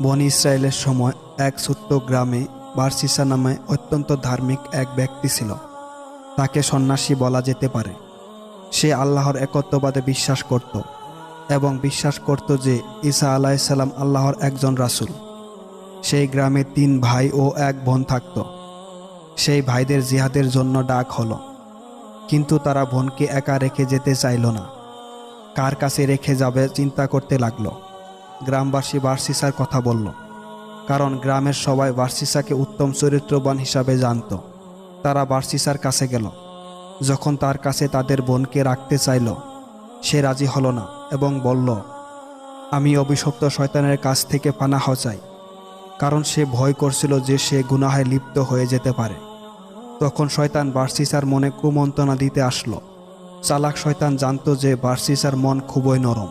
বনি ইসরায়েলের সময় এক ছোট্ট গ্রামে বার্সিসা নামে অত্যন্ত ধার্মিক এক ব্যক্তি ছিল। তাকে সন্ন্যাসী বলা যেতে পারে। সে আল্লাহর একত্ববাদে বিশ্বাস করত এবং বিশ্বাস করত যে ঈসা আলাইসাল্লাম আল্লাহর একজন রাসূল। সেই গ্রামে তিন ভাই ও এক বোন থাকত। সেই ভাইদের জিহাদের জন্য ডাক হলো। কিন্তু তারা বোনকে একা রেখে যেতে চাইল না। কার কাছে রেখে যাবে চিন্তা করতে লাগল। গ্রামবাসী বার্সিসার কথা বলল, কারণ গ্রামের সবাই বার্সিসাকে উত্তম চরিত্রবান হিসাবে জানত। তারা বার্সিসার কাছে গেল। যখন তার কাছে তাদের বোনকে রাখতে চাইল, সে রাজি হলো না এবং বলল, আমি অভিশপ্ত শয়তানের কাছ থেকে পানাহ চাই, কারণ সে ভয় করছিল যে সে গুনাহায় লিপ্ত হয়ে যেতে পারে। তখন শয়তান বার্সিসার মনে কুমন্ত্রণা দিতে আসলো। চালাক শয়তান জানত যে বার্সিসার মন খুবই নরম।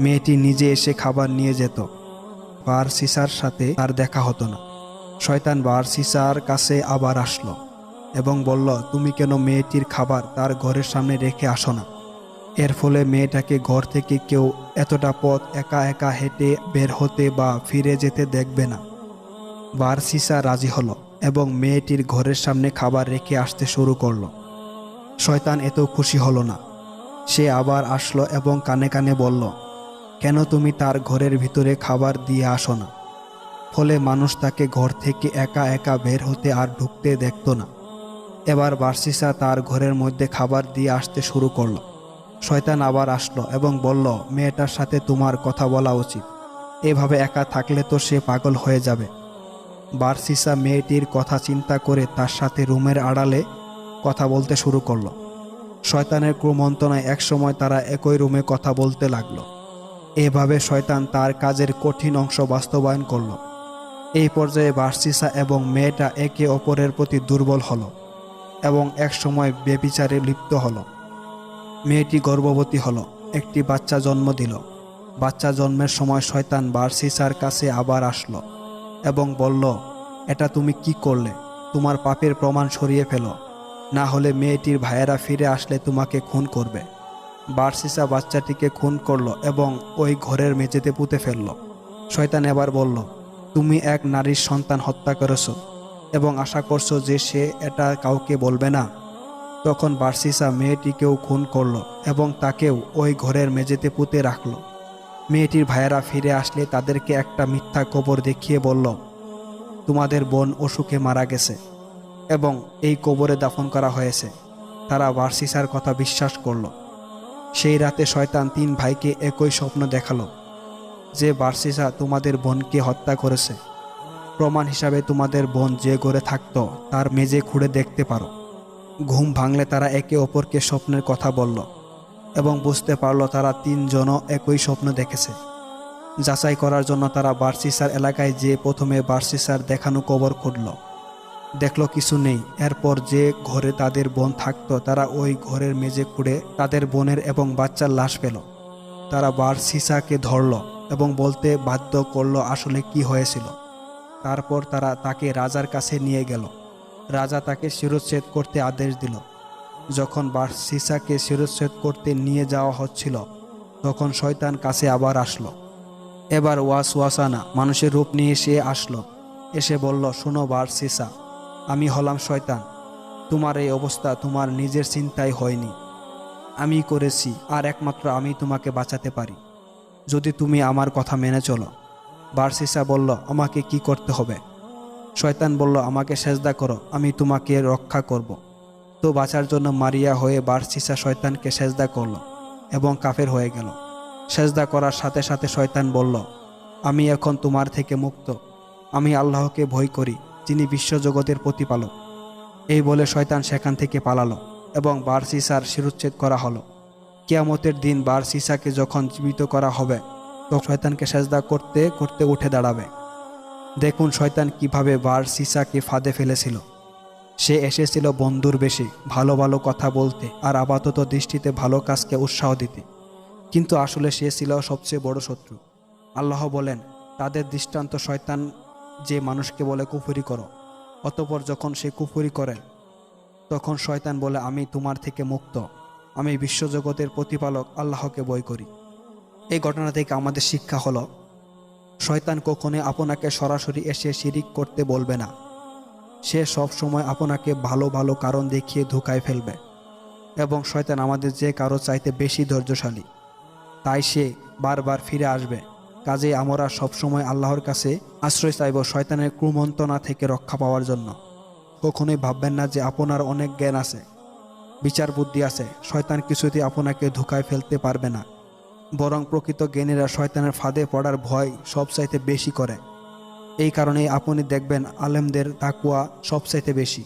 মেয়েটি নিজে এসে খাবার নিয়ে যেত। বার সিসার সাথে আর দেখা হতো না। শয়তান বার সিসার কাছে আবার আসলো এবং বলল, তুমি কেন মেয়েটির খাবার তার ঘরের সামনে রেখে আসো না? এর ফলে মেয়েটাকে ঘর থেকে কেউ এতটা পথ একা একা হেঁটে বের হতে বা ফিরে যেতে দেখবে না। বার সিসা রাজি হলো এবং মেয়েটির ঘরের সামনে খাবার রেখে আসতে শুরু করল। শয়তান এত খুশি হলো না। সে আবার আসলো এবং কানে কানে বলল কেন তুমি তার ঘরের ভিতরে খাবার দিয়ে আসো না? ফলে মানুষ তাকে ঘর থেকে একা একা বের হতে আর ঢুকতে দেখত না। এবার বার্সিসা তার ঘরের মধ্যে খাবার দিয়ে আসতে শুরু করল। শয়তান আবার আসলো এবং বলল, মেয়েটার সাথে তোমার কথা বলা উচিত। এভাবে একা থাকলে তো সে পাগল হয়ে যাবে বার্সিসা মেয়েটির কথা চিন্তা করে তার সাথে রুমের আড়ালে কথা বলতে শুরু করল। শয়তানের ক্রমন্তনায় একসময় তারা একই রুমে কথা বলতে লাগল। এভাবে শয়তান তার কাজের কঠিন অংশ বাস্তবায়ন করল। এই পর্যায়ে বার্সিসা এবং মেয়েটা একে অপরের প্রতি দুর্বল হলো এবং একসময় বেবিচারে লিপ্ত হল। মেয়েটি গর্ভবতী হলো, একটি বাচ্চা জন্ম দিল। বাচ্চা জন্মের সময় শয়তান বার্সিসার কাছে আবার আসলো এবং বলল, এটা তুমি কি করলে? তোমার পাপের প্রমাণ সরিয়ে ফেলো। না হলে মেয়েটির ভাইয়েরা ফিরে আসলে তোমাকে খুন করবে। বার্সিসা বাচ্চাটিকে খুন করল এবং ওই ঘরের মেঝেতে পুঁতে ফেলল। শয়তান এবার বলল, তুমি এক নারীর সন্তান হত্যা করেছ এবং আশা করছ যে সে এটা কাউকে বলবে না? তখন বার্সিসা মেয়েটিকেও খুন করল এবং তাকেও ওই ঘরের মেঝেতে পুঁতে রাখল। মেয়েটির ভাইয়েরা ফিরে আসলে তাদেরকে একটা মিথ্যা কবর দেখিয়ে বলল, তোমাদের বোন অসুখে মারা গেছে এবং এই কবরে দাফন করা হয়েছে। তারা বার্সিসার কথা বিশ্বাস করল। সেই রাতে শয়তান তিন ভাইকে একই স্বপ্ন দেখাল, যে বার্সিসা তোমাদের বোনকে হত্যা করেছে। প্রমাণ হিসাবে তোমাদের বোন যে ঘরে থাকত, তার মেজে খুঁড়ে দেখতে পারো। ঘুম ভাঙলে তারা একে অপরকে স্বপ্নের কথা বলল, এবং বুঝতে পারল তারা তিনজনও একই স্বপ্ন দেখেছে। যাচাই করার জন্য তারা বার্সিসার এলাকায় যে প্রথমে বার্সিসার দেখানো কবর খুঁড়ল। দেখল কিছু নেই। এরপর যে ঘরে তাদের বোন থাকত, তারা ওই ঘরের মেঝে খুঁড়ে তাদের বোনের এবং বাচ্চার লাশ পেল। তারা বার্সিসাকে ধরল এবং বলতে বাধ্য করল আসলে কি হয়েছিল। তারপর তারা তাকে রাজার কাছে নিয়ে গেল। রাজা তাকে শিরোচ্ছেদ করতে আদেশ দিল। যখন বার্সিসাকে শিরোচ্ছেদ করতে নিয়ে যাওয়া হচ্ছিল, তখন শয়তান কাছে আবার আসলো। এবার ওয়াস ওয়াসানা, মানুষের রূপ নিয়ে সে আসলো। এসে বলল, শোনো বার বার্সিসা আমি হলাম শয়তান। তোমার এই অবস্থা তোমার নিজের চিন্তায় হয়নি। আমি করেছি, আর একমাত্র আমি তোমাকে বাঁচাতে পারি। যদি তুমি আমার কথা মেনে চলো। বার্সিসা বলল, আমাকে কি করতে হবে? শয়তান বলল, আমাকে সেজদা করো, আমি তোমাকে রক্ষা করব। তো বাঁচার জন্য মারিয়া হয়ে বার্সিসা শয়তানকে সেজদা করল এবং কাফের হয়ে গেল। সেজদা করার সাথে সাথে শয়তান বলল, আমি এখন তোমার থেকে মুক্ত। আমি আল্লাহকে ভয় করি যিনি বিশ্বজগতের প্রতিপালক। এই বলে শয়তান সেখান থেকে পালালো এবং বার্সিসার শিরুচ্ছেদ করা হলো। কিয়ামতের দিন বার্সিসাকে যখন জীবিত করা হবে তো শয়তানকে সেজদা করতে করতে উঠে দাঁড়াবে। দেখুন শয়তান কীভাবে বার সিসাকে ফাঁদে ফেলেছিল। সে এসেছিল বন্ধুর বেশি, ভালো ভালো কথা বলতে আর আপাতত দৃষ্টিতে ভালো কাজকে উৎসাহ দিতে। কিন্তু আসলে সে ছিল সবচেয়ে বড় শত্রু। আল্লাহ বলেন, তাদের দৃষ্টান্ত শয়তান যে মানুষকে বলে কুফুরি করো, অতপর যখন সে কুফুরি করে, তখন শয়তান বলে, আমি তোমার থেকে মুক্ত। আমি বিশ্বজগতের প্রতিপালক, আল্লাহকে বই করি। এই ঘটনা থেকে আমাদের শিক্ষা হলো, শয়তান কখনোই আপনাকে সরাসরি এসে শিরিক করতে বলবে না। সে সব সময় আপনাকে ভালো ভালো কারণ দেখিয়ে ধোকায় ফেলবে। এবং শয়তান আমাদের যে কারও চাইতে বেশি ধৈর্যশালী, তাই সে বারবার ফিরে আসবে। কাজেই আমরা সবসময় আল্লাহর কাছে আশ্রয় চাইব শয়তানের ক্রুমন্তনা থেকে রক্ষা পাওয়ার জন্য। কখনোই ভাববেন না যে আপনার অনেক জ্ঞান আছে, বিচার বুদ্ধি আছে, শয়তান কিছুতেই আপনাকে ধোকায় ফেলতে পারবে না। বরং প্রকৃত জ্ঞানীরা শয়তানের ফাঁদে পড়ার ভয় সবচাইতে বেশি করে। এই কারণেই আপনি দেখবেন আলেমদের তাকুয়া সবচাইতে বেশি।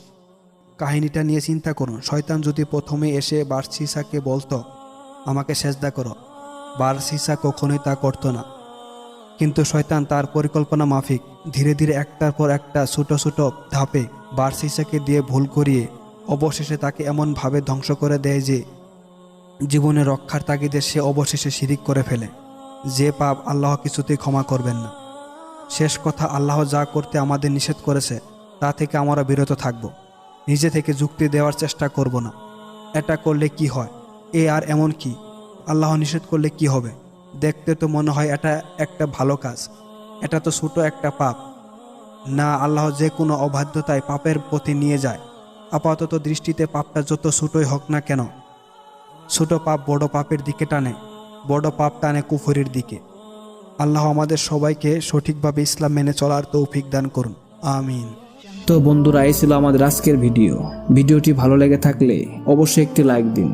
কাহিনীটা নিয়ে চিন্তা করুন, শয়তান যদি প্রথমে এসে বার্সিসাকে বলতো, আমাকে সেজদা করো। বার্সিসা কখনোই তা করতো না। কিন্তু শয়তান তার পরিকল্পনা মাফিক। ধীরে ধীরে একটার পর একটা ছোট ছোট ধাপে বার্সিসাকে দিয়ে ভুল করিয়ে অবশেষে তাকে এমনভাবে ধ্বংস করে দেয় যে জীবনে রক্ষার তাগিদে সে অবশেষে শিরিক করে ফেলে। যে পাপ আল্লাহ কিছুতেই ক্ষমা করবেন না। শেষ কথা আল্লাহ যা করতে আমাদের নিষেধ করেছে, তা থেকে আমরা বিরত থাকব। নিজে থেকে যুক্তি দেওয়ার চেষ্টা করব না। এটা করলে কি হয়? এ আর এমন কি? আল্লাহ নিষেধ করলে কি হবে? দেখতে তো মনে হয় এটা একটা ভালো কাজ। এটা তো ছোট একটা পাপ। না, আল্লাহ যে কোনো অবাধ্যতায় পাপের পথে নিয়ে যায়। আপাতত দৃষ্টিতে পাপটা যত ছোটই হোক না কেন, ছোট পাপ বড় পাপের দিকে টানে, বড় পাপ টানে কুফুরির দিকে। আল্লাহ আমাদের সবাইকে সঠিকভাবে ইসলাম মেনে চলার তৌফিক দান করুন। আমিন। তো বন্ধুরা, এই ছিল আমাদের আজকের ভিডিও। ভিডিওটি ভালো লেগে থাকলে অবশ্যই একটি লাইক দিন।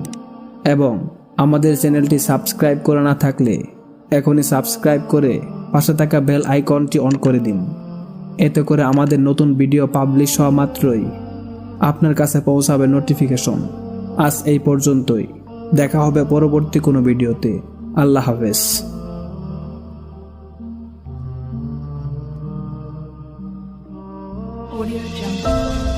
এবং আমাদের চ্যানেলটি সাবস্ক্রাইব করে না থাকলে এখনই সাবস্ক্রাইব করে পাশে থাকা বেল আইকনটি অন করে দিন। এতে করে আমাদের নতুন ভিডিও পাবলিশ হওয়া মাত্রই আপনার কাছে পৌঁছাবে নোটিফিকেশন। আজ এই পর্যন্তই। দেখা হবে পরবর্তী কোনো ভিডিওতে। আল্লাহ হাফেজ। Audio jump